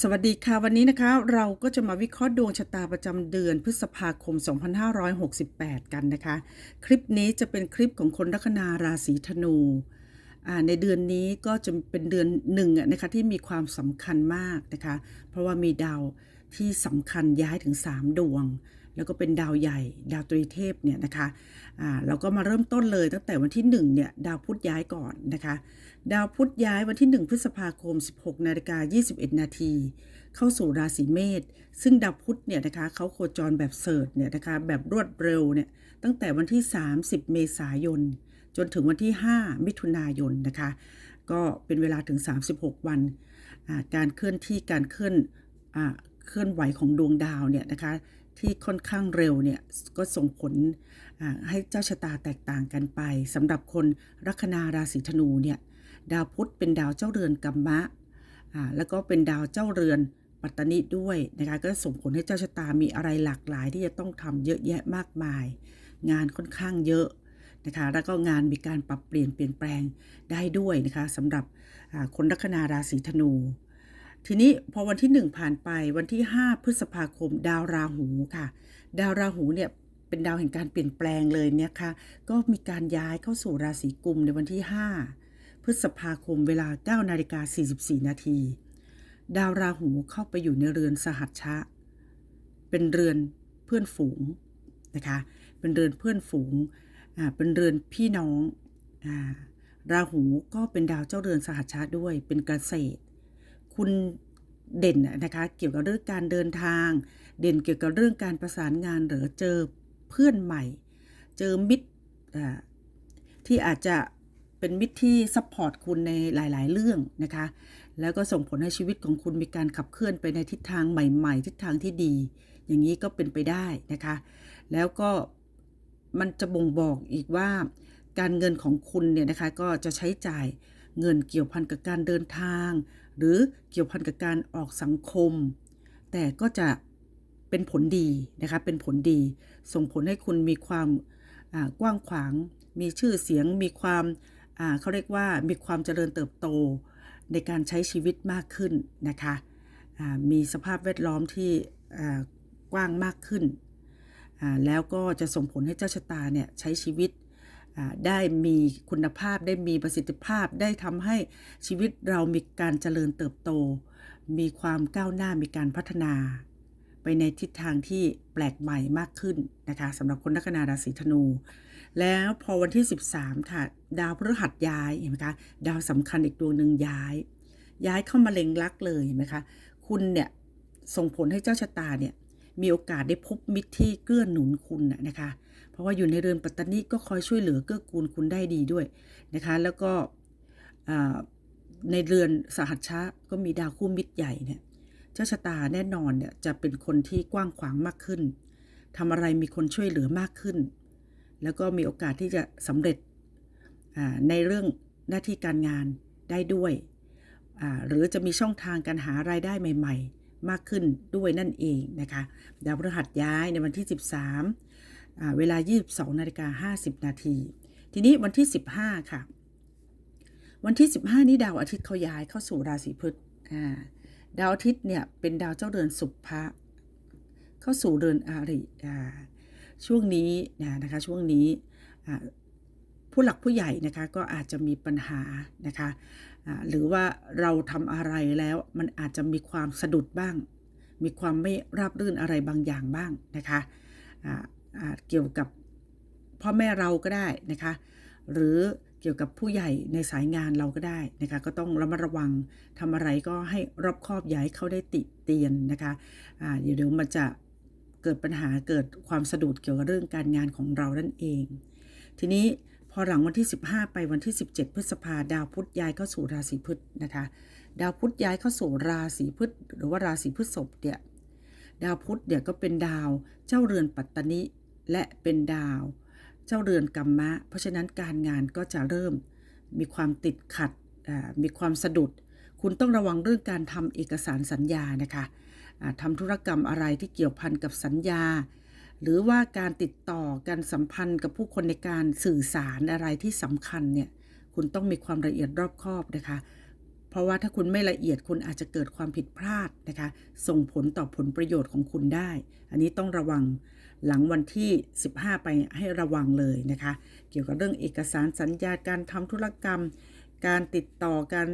สวัสดีค่ะ วันนี้นะคะ เราก็จะมาวิเคราะห์ดวงชะตาประจำเดือนพฤษภาคม 2568 กันนะคะ คลิปนี้จะเป็นคลิปของคนลัคนาราศีธนูในเดือนนี้ก็จะเป็นเดือนหนึ่งนะคะที่มีความสำคัญมากนะคะ เพราะว่ามีดาวที่สำคัญย้ายถึง 3 ดวง แล้วก็เป็นดาวใหญ่ ดาวตรีเทพเนี่ยนะคะอ่าเราก็มาเริ่มต้นเลยตั้งแต่วันที่1เนี่ยดาวพุธย้ายก่อนนะคะ ดาวพุธย้ายวันที่ 1 พฤษภาคม 16นาฬิกา21 นาทีเข้าสู่ราศีเมษซึ่งดาวพุธเนี่ยนะคะเขาโคจรแบบเสิร์ชเนี่ยนะคะแบบรวดเร็วเนี่ยตั้งแต่วันที่ 30 เมษายน จนถึงวันที่ 5 มิถุนายนนะคะ ก็เป็นเวลาถึง 36 วัน การเคลื่อนที่การเคลื่อนอเคลื่อนไหวของดวงดาวเนี่ยนะคะ ที่ค่อนข้างเร็วเนี่ยก็ส่งผลให้เจ้าชะตาแตกต่างกันไปสำหรับคนลัคนาราศีธนูเนี่ยดาวพุธเป็นดาวเจ้าเรือนกัมมะอ่าแล้วก็เป็นดาวเจ้าเรือนปัตตนิด้วยนะคะก็ส่งผลให้เจ้าชะตามีอะไรหลากหลาย ที่จะต้องทำเยอะแยะมากมาย งานค่อนข้างเยอะนะคะแล้วก็งานมีการปรับเปลี่ยนเปลี่ยนแปลงได้ด้วยนะคะสำหรับคนลัคนาราศีธนู ทีนี้พอวันที่ 1 ผ่านไปวันที่ 5 พฤษภาคม ดาวราหูค่ะ ดาวราหูเนี่ยเป็นดาวแห่งการเปลี่ยนแปลงเลยเนี่ยค่ะก็มีการย้ายเข้าสู่ราศีกุมในวันที่ 5 พฤษภาคมเวลา9นาฬิกา44 นาทีดาวราหูเข้าไปอยู่ในเรือนสหัชชะ เป็นเรือนเพื่อนฝูงนะคะ เป็นเรือนเพื่อนฝูง อ่า เป็นเรือนพี่น้อง อ่า ราหูก็เป็นดาวเจ้าเรือนสหัชชะด้วย เป็นเกษตร คุณเด่นนะคะเกี่ยวกับเรื่องการเดินทาง เด่นเกี่ยวกับเรื่องการประสานงานหรือเจอเพื่อนใหม่ เจอมิตรที่อาจจะเป็นมิตรที่ซัพพอร์ตคุณในหลาย ๆ เรื่องนะคะ แล้วก็ส่งผลให้ชีวิตของคุณมีการขับเคลื่อนไปในทิศทางใหม่ ๆ ทิศทางที่ดี อย่างนี้ก็เป็นไปได้นะคะ แล้วก็มันจะบ่งบอกอีกว่า การเงินของคุณเนี่ยนะคะก็จะใช้จ่ายเงินเกี่ยวพันกับการเดินทาง หรือเกี่ยวพันกับการออกสังคม แต่ก็จะเป็นผลดีนะคะเป็นผลดี ส่งผลให้คุณมีความกว้างขวาง มีชื่อเสียง มีความเขาเรียกว่ามีความเจริญเติบโตในการใช้ชีวิตมากขึ้นนะคะมีสภาพแวดล้อมที่กว้างมากขึ้น แล้วก็จะส่งผลให้เจ้าชะตาเนี่ยใช้ชีวิต ได้มีคุณภาพได้มีประสิทธิภาพได้ทำให้ชีวิตเรามีการเจริญเติบโต มีความก้าวหน้ามีการพัฒนา ไปในทิศทางที่แปลกใหม่มากขึ้นนะคะสำหรับคนลัคนาราศีธนู แล้วพอวันที่ 13 ค่ะ ดาวพฤหัสย้ายเห็นไหมคะดาวสำคัญอีกดวงหนึ่งย้าย ย้ายเข้ามาเล็งลักเลยเห็นไหมคะคุณเนี่ยส่งผลให้เจ้าชะตาเนี่ย มีโอกาสได้พบมิตรที่เกื้อหนุนคุณนะคะ เพราะว่าอยู่ในเรือนปัตตานีก็คอยช่วยเหลือเกื้อกูลคุณได้ดีด้วยนะคะ แล้วก็ในเรือนสหัชชะก็มีดาวคู่มิตรใหญ่เนี่ยเจ้าชะตาแน่นอนเนี่ยจะเป็นคนที่กว้างขวางมากขึ้นทำอะไรมีคนช่วยเหลือมากขึ้น แล้วก็มีโอกาสที่จะสำเร็จในเรื่องหน้าที่การงานได้ด้วย หรือจะมีช่องทางการหารายได้ใหม่ ๆ มากขึ้นด้วยนั่นเองนะคะดาวพฤหัสย้ายในวันที่ 13อ่าเวลา 22นาฬิกา50 นาที ทีนี้วันที่ 15 ค่ะ วันที่ 15 นี้ดาวอาทิตย์เขาย้ายเข้าสู่ราศีพฤษดาวอาทิตย์เนี่ยเป็นดาวเจ้าเรือนสุภะเข้าสู่เรือนอาริช่วงนี้นะคะช่วงนี้ผู้หลักผู้ใหญ่นะคะก็อาจจะมีปัญหานะคะ หรือว่าเราทำอะไรแล้วมันอาจจะมีความสะดุดบ้าง มีความไม่ราบรื่นอะไรบางอย่างบ้างนะคะเกี่ยวกับพ่อแม่เราก็ได้นะคะ หรือเกี่ยวกับผู้ใหญ่ในสายงานเราก็ได้นะคะ ก็ต้องระมัดระวังทำอะไรก็ให้รอบคอบย่าให้เขาได้ติเตียนนะคะอ่าเดี๋ยวมันจะเกิดปัญหาเกิดความสะดุดเกี่ยวกับเรื่องการงานของเรานั่นเอง ทีนี้ พอหลังวันที่ 15 ไปวันที่ 17 พฤษภาดาวพุธย้ายเข้าสู่ราศีพฤษนะคะ ดาวพุธย้ายเข้าสู่ราศีพฤษหรือว่าราศีพฤษภเนี่ยดาวพุธเนี่ยก็เป็นดาวเจ้าเรือนปัตตนิและเป็นดาว เจ้าเรือนกัมมะ เพราะฉะนั้นการงานก็จะเริ่มมีความติดขัดมีความสะดุด คุณต้องระวังเรื่องการทำเอกสารสัญญานะคะทำธุรกรรมอะไรที่เกี่ยวพันกับสัญญา หรือว่าการติดต่อการสัมพันธ์กับผู้คนในการสื่อสารอะไรที่สำคัญเนี่ยคุณต้องมีความละเอียดรอบคอบนะคะ เพราะว่าถ้าคุณไม่ละเอียดคุณอาจจะเกิดความผิดพลาดนะคะ ส่งผลต่อผลประโยชน์ของคุณได้ อันนี้ต้องระวังหลังวันที่ 15 ไปให้ระวังเลยนะคะ เกี่ยวกับเรื่องเอกสารสัญญาการทำธุรกรรม การติดต่อการ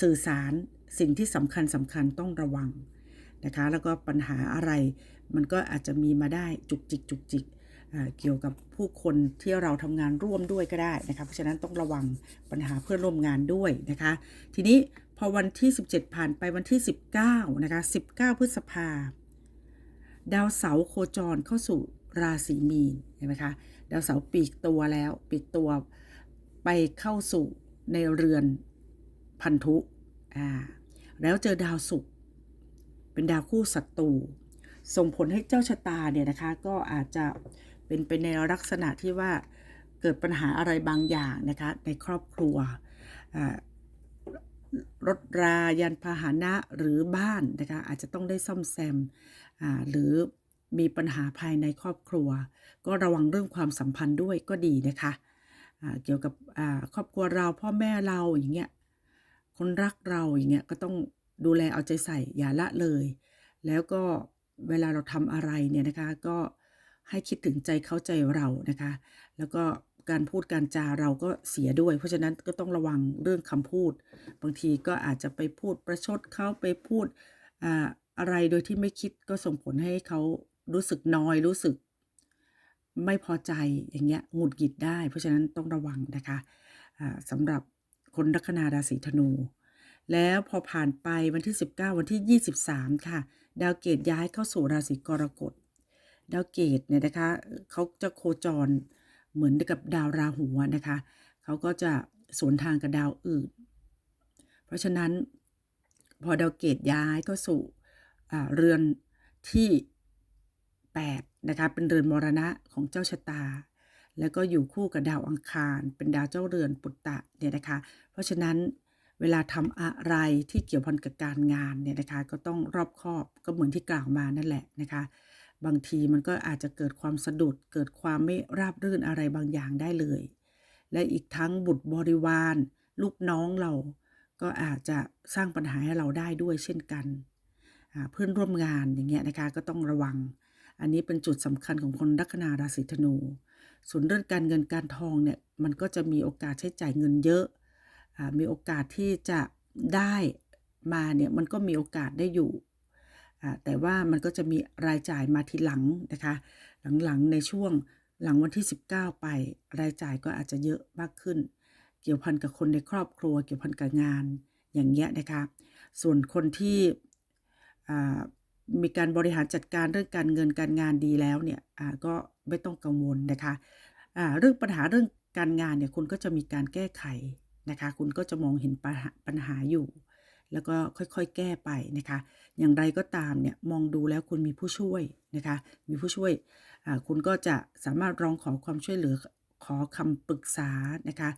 สื่อสารสิ่งที่สำคัญสำคัญต้องระวัง นะคะ แล้วก็ปัญหาอะไร มันก็อาจจะมีมาได้จุกจิกจุกจิกเกี่ยวกับผู้คนที่เราทำงานร่วมด้วยก็ได้นะคะ เพราะฉะนั้นต้องระวังปัญหาเพื่อนร่วมงานด้วยนะคะ ทีนี้พอวันที่ 17 ผ่านไปวันที่ 19นะคะ19 พฤษภาดาวเสาร์โคจรเข้าสู่ราศีมีนเห็นไหมคะ ดาวเสาร์ปีกตัวแล้วปีกตัวไปเข้าสู่ในเรือนพันธุอ่าแล้วเจอดาวศุกร์ เป็นดาวคู่ศัตรูส่งผลให้เจ้าชะตาเนี่ยนะคะ ก็อาจจะเป็นไปในลักษณะที่ว่าเกิดปัญหาอะไรบางอย่างนะคะ ในครอบครัวรถรายานพาหนะหรือบ้านนะคะ อาจจะต้องได้ซ่อมแซมหรือมีปัญหาภายในครอบครัว ก็ระวังเรื่องความสัมพันธ์ด้วยก็ดีนะคะเกี่ยวกับครอบครัวเราพ่อแม่เราอย่างเงี้ยคนรักเราอย่างเงี้ยก็ต้อง ดูแลเอาใจใส่อย่าละเลย แล้วก็เวลาเราทำอะไรเนี่ยนะคะ ก็ให้คิดถึงใจเขาใจเรานะคะ แล้วก็การพูดการจาเราก็เสียด้วย เพราะฉะนั้นก็ต้องระวังเรื่องคำพูด บางทีก็อาจจะไปพูดประชดเขาไปพูดอ่าอะไรโดยที่ไม่คิดก็ส่งผลให้เขารู้สึกน้อยรู้สึก ไม่พอใจอย่างเงี้ยหงุดหงิดได้ เพราะฉะนั้นต้องระวังนะคะอ่าสำหรับคนลัคนาราศีธนู แล้วพอผ่านไปวันที่ 19 วันที่ 23 ค่ะ ดาวเกตย้ายเข้าสู่ราศีกรกฎ ดาวเกตเนี่ยนะคะเขาจะโคจรเหมือนกับดาวราหูนะคะเขาก็จะสวนทางกับดาวอื่น เพราะฉะนั้นพอดาวเกตย้ายเข้าสู่เรือนที่ 8 นะคะ เป็นเรือนมรณะของเจ้าชะตา แล้วก็อยู่คู่กับดาวอังคาร เป็นดาวเจ้าเรือนปุตตะเนี่ยนะคะ เพราะฉะนั้น เวลาทำอะไรที่เกี่ยวพันกับการงานเนี่ยนะคะ ก็ต้องรอบคอบก็เหมือนที่กล่าวมานั่นแหละนะคะ บางทีมันก็อาจจะเกิดความสะดุด เกิดความไม่ราบรื่นอะไรบางอย่างได้เลย และอีกทั้งบุตรบริวาร ลูกน้องเรา ก็อาจจะสร้างปัญหาให้เราได้ด้วยเช่นกันเพื่อนร่วมงานอย่างเงี้ยนะคะก็ต้องระวัง อันนี้เป็นจุดสำคัญของคนลัคนาราศีธนู ส่วนเรื่องการเงินการทองเนี่ยมันก็จะมีโอกาสใช้จ่ายเงินเยอะ มีโอกาสที่จะได้มาเนี่ยมันก็มีโอกาสได้อยู่แต่ว่ามันก็จะมีรายจ่ายมาทีหลังนะคะ หลังๆในช่วงหลังวันที่ 19 ไป รายจ่ายก็อาจจะเยอะมากขึ้น เกี่ยวพันกับคนในครอบครัว เกี่ยวพันกับงานอย่างเงี้ยนะคะส่วนคนที่มีการบริหารจัดการเรื่องการเงินการงานดีแล้วเนี่ยก็ไม่ต้องกังวลนะคะอ่าเรื่องปัญหาเรื่องการงานเนี่ยคุณก็จะมีการแก้ไข นะคะ คุณก็จะมองเห็นปัญหาญหาอยู่ แล้วก็ค่อยๆ แก้ไปนะคะ อย่างไรก็ตามเนี่ยมองดูแล้วคุณมีผู้ช่วยนะคะ มีผู้ช่วยคุณก็จะสามารถร้องขอความช่วยเหลือขอคำปรึกษานะคะ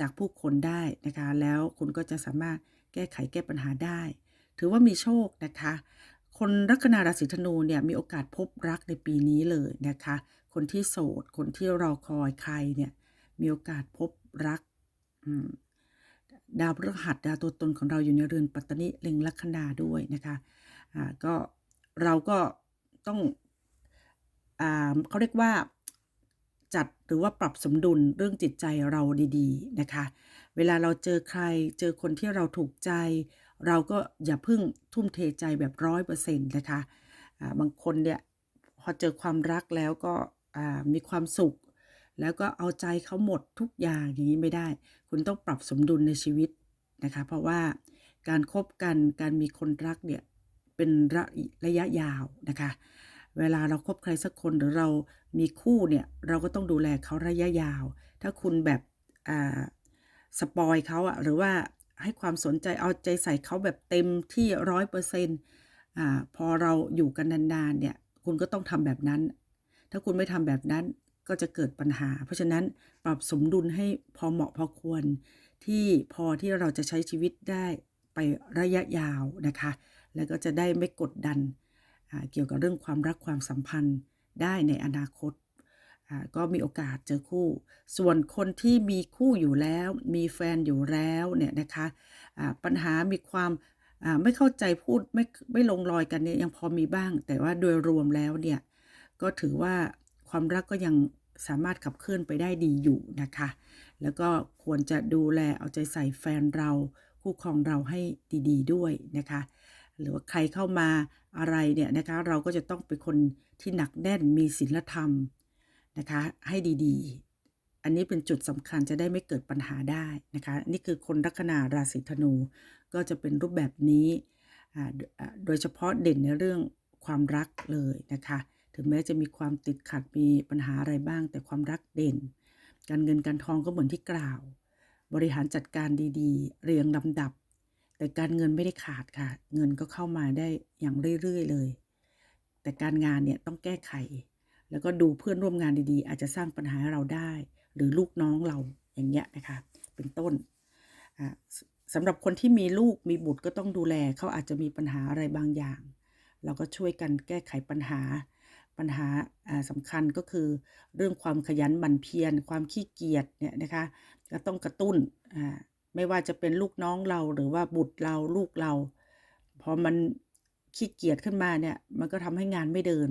จากผู้คนได้นะคะ แล้วคุณก็จะสามารถแก้ไขแก้ปัญหาได้ ถือว่ามีโชคนะคะ คนลัคนาราศีธนูเนี่ยมีโอกาสพบรักในปีนี้เลยนะคะ คนที่โสด คนที่รอคอยใครเนี่ยมีโอกาสพบรัก ดาวพฤหัสดาวตัวตนของเราอยู่ในเรือนปัตตนิเล็งลัคนาด้วยนะคะอ่าก็เราก็ต้องอ่าเขาเรียกว่าจัดหรือว่าปรับสมดุลเรื่องจิตใจเราดีๆนะคะ เวลาเราเจอใครเจอคนที่เราถูกใจ เราก็อย่าเพิ่งทุ่มเทใจแบบร้อยเปอร์เซ็นต์นะคะอ่าบางคนเนี่ยพอเจอความรักแล้วก็อ่ามีความสุข แล้วก็เอาใจเขาหมดทุกอย่างอย่างนี้ไม่ได้ คุณต้องปรับสมดุลในชีวิตนะคะ เพราะว่าการคบกันการมีคนรักเนี่ยเป็นระระยะยาวนะคะ เวลาเราคบใครสักคนหรือเรามีคู่เนี่ยเราก็ต้องดูแลเขาระยะยาว ถ้าคุณแบบสปอยเขาอะหรือว่าให้ความสนใจเอาใจใส่เขาแบบเต็มที่ร้อยเปอร์เซ็นต์พอเราอยู่กันนานๆเนี่ยคุณก็ต้องทำแบบนั้น ถ้าคุณไม่ทำแบบนั้น ก็จะเกิดปัญหา เพราะฉะนั้นปรับสมดุลให้พอเหมาะพอควร ที่พอที่เราจะใช้ชีวิตได้ไประยะยาวนะคะ แล้วก็จะได้ไม่กดดันเกี่ยวกับเรื่องความรักความสัมพันธ์ได้ในอนาคตก็มีโอกาสเจอคู่ ส่วนคนที่มีคู่อยู่แล้ว มีแฟนอยู่แล้วเนี่ยนะคะปัญหามีความไม่เข้าใจพูดไม่ไม่ลงรอยกันเนี่ยยังพอมีบ้าง แต่ว่าโดยรวมแล้วเนี่ยก็ถือว่า ความรักก็ยังสามารถขับเคลื่อนไปได้ดีอยู่นะคะ แล้วก็ควรจะดูแลเอาใจใส่แฟนเรา คู่ครองเราให้ดี ๆ ด้วยนะคะ หรือว่าใครเข้ามาอะไรเนี่ยนะคะ เราก็จะต้องเป็นคนที่หนักแน่นมีศีลธรรมนะคะ ให้ดีๆ อันนี้เป็นจุดสำคัญจะได้ไม่เกิดปัญหาได้นะคะ นี่คือคนลัคนาราศีธนู ก็จะเป็นรูปแบบนี้ โดยเฉพาะเด่นในเรื่องความรักเลยนะคะ ถึงแม้จะมีความติดขัดมีปัญหาอะไรบ้าง แต่ความรักเด่น การเงินการทองก็เหมือนที่กล่าว บริหารจัดการดีๆ เรียงลำดับ แต่การเงินไม่ได้ขาดค่ะ เงินก็เข้ามาได้อย่างเรื่อยๆเลย แต่การงานเนี่ยต้องแก้ไข แล้วก็ดูเพื่อนร่วมงานดีๆ อาจจะสร้างปัญหาเราได้ หรือลูกน้องเราอย่างเงี้ยนะคะเป็นต้นสำหรับคนที่มีลูกมีบุตรก็ต้องดูแลเขาอาจจะมีปัญหาอะไรบางอย่าง เราก็ช่วยกันแก้ไขปัญหา ปัญหาอ่าสำคัญก็คือเรื่องความขยันหมั่นเพียรความขี้เกียจเนี่ยนะคะก็ต้องกระตุ้นไม่ว่าจะเป็นลูกน้องเราหรือว่าบุตรเราลูกเราพอมันขี้เกียจขึ้นมาเนี่ยมันก็ทำให้งานไม่เดิน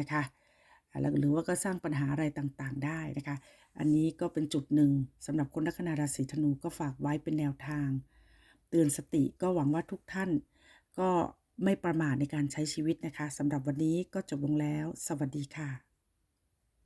นะคะแล้วหรือว่าก็สร้างปัญหาอะไรต่างๆ ได้นะคะ อันนี้ก็เป็นจุดหนึ่งสำหรับคนลัคนาราศีธนูก็ฝากไว้เป็นแนวทาง เตือนสติก็หวังว่าทุกท่านก็ ไม่ประมาทในการใช้ชีวิตนะคะสำหรับวันนี้ก็จบลงแล้ว สวัสดีค่ะ